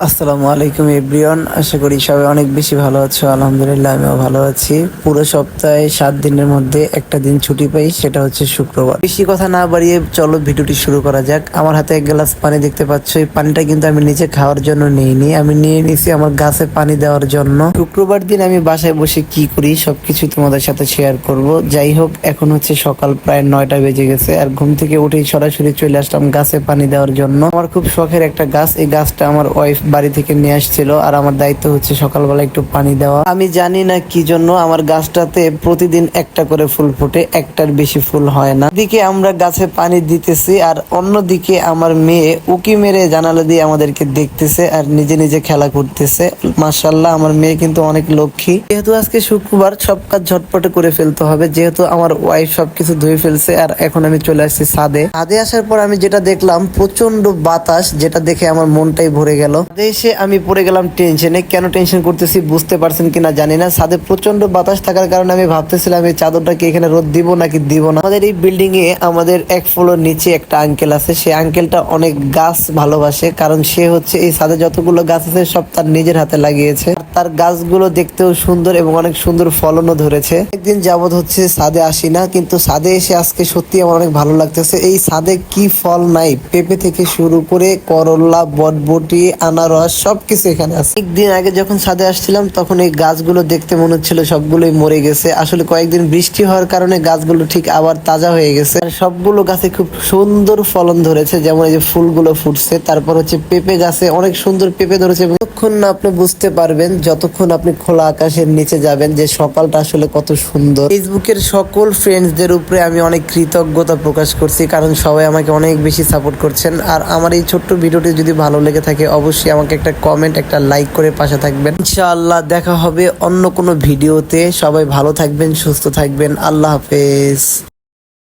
আসসালামু আলাইকুম, এভরিওয়ান। আশা করি সবাই অনেক বেশি ভালো আছো। আলহামদুলিল্লাহ, আমিও ভালো আছি। পুরো সপ্তাহে সাত দিনের মধ্যে একটা দিন ছুটি পাই, সেটা হচ্ছে শুক্রবার। বেশি কথা না বাড়িয়ে চলো ভিডিওটি শুরু করা যাক। আমার হাতে এক গ্লাস পানি দেখতে পাচ্ছ। এই পানিটা কিন্তু আমি নিচে খাওয়ার জন্য নিইনি। আমি নিয়ে নিয়েছি আমার গাছে পানি দেওয়ার জন্য। শুক্রবার দিন আমি বাসায় বসে কি করি, সবকিছু তোমাদের সাথে শেয়ার করব। যাই হোক, এখন হচ্ছে সকাল প্রায় নয়টা বেজে গেছে। আর ঘুম থেকে উঠেই সরাসরি চলে আসলাম গাছে পানি দেওয়ার জন্য। আমার খুব শখের একটা গাছ। এই গাছটা আমার ওয়াইফ বাড়ি থেকে নিয়ে আসছিল আর আমার দায়িত্ব হচ্ছে সকালবেলা একটু পানি দেওয়া। আমি জানি না কি জন্য আমার গাছটাতে প্রতিদিন একটা করে ফুল ফোটে, একটার বেশি ফুল হয় না। দিকে আমরা গাছে পানি দিতেছি আর অন্যদিকে আমার মেয়ে উকি মেরে জানালা দিয়ে আমাদেরকে দেখতেছে আর নিজে নিজে খেলা করতেছে। মাসাল্লাহ আমার মেয়ে কিন্তু অনেক লক্ষ্মী। যেহেতু আজকে শুক্রবার, সব কাজ ঝটপটে করে ফেলতে হবে। যেহেতু আমার ওয়াইফ সবকিছু ধুয়ে ফেলছে আর এখন আমি চলে আসছি ছাদে। ছাদে আসার পর আমি যেটা দেখলাম প্রচণ্ড বাতাস, যেটা দেখে আমার মনটাই ভরে গেল। এসে আমি পড়ে গেলাম টেনশনে। কেন টেনশন করতেছি বুঝতে পারছেন কিনা জানি না। ছাদে প্রচণ্ড বাতাস থাকার কারণে আমি ভাবতেছিলাম, এই চাদরটাকে এখানে রোদ দিব নাকি দিব না? আমাদের এই বিল্ডিং এ আমাদের এক ফ্লোর নিচে একটা আঙ্কেল আছে। সেই আঙ্কেলটা অনেক গাছ ভালোবাসে, কারণ সে হচ্ছে এই ছাদে যতগুলো গাছ আছে সব তার নিজের হাতে লাগিয়েছে। তার গাছগুলো দেখতেও সুন্দর এবং অনেক সুন্দর ফলনও ধরেছে। একদিন যাবত হচ্ছে ছাদে আসি না, কিন্তু ছাদে এসে আজকে সত্যি আমার অনেক ভালো লাগতেছে। এই ছাদে কি ফল নাই? পেঁপে থেকে শুরু করে করলা, বটবটি আনারস সবকিছু এখানে আছে। একদিন আগে যখন ছাদে আসছিলাম, তখন এই গাছগুলো দেখতে মনে হচ্ছিল সবগুলোই মরে গেছে। আসলে কয়েকদিন বৃষ্টি হওয়ার কারণে গাছগুলো ঠিক আবার তাজা হয়ে গেছে। সবগুলো গাছে খুব সুন্দর ফলন ধরেছে, যেমন এই যে ফুলগুলো ফুটছে, তারপর হচ্ছে পেঁপে গাছে অনেক সুন্দর পেঁপে ধরেছে। যতক্ষণ না আপনি বুঝতে পারবেন, যতক্ষণ আপনি খোলা আকাশের নিচে যাবেন, যে সকালটা আসলে কত সুন্দর। ফেসবুকের সকল ফ্রেন্ডসদের উপরে আমি অনেক কৃতজ্ঞতা প্রকাশ করছি, কারণ সবাই আমাকে অনেক বেশি সাপোর্ট করছেন। আর আমার এই ছোট্ট ভিডিওটি যদি ভালো লেগে থাকে, অবশ্যই আমাকে একটা কমেন্ট একটা লাইক করে পাশে থাকবেন। ইনশাআল্লাহ দেখা হবে অন্য কোনো ভিডিওতে। সবাই ভালো থাকবেন, সুস্থ থাকবেন। আল্লাহ হাফেজ।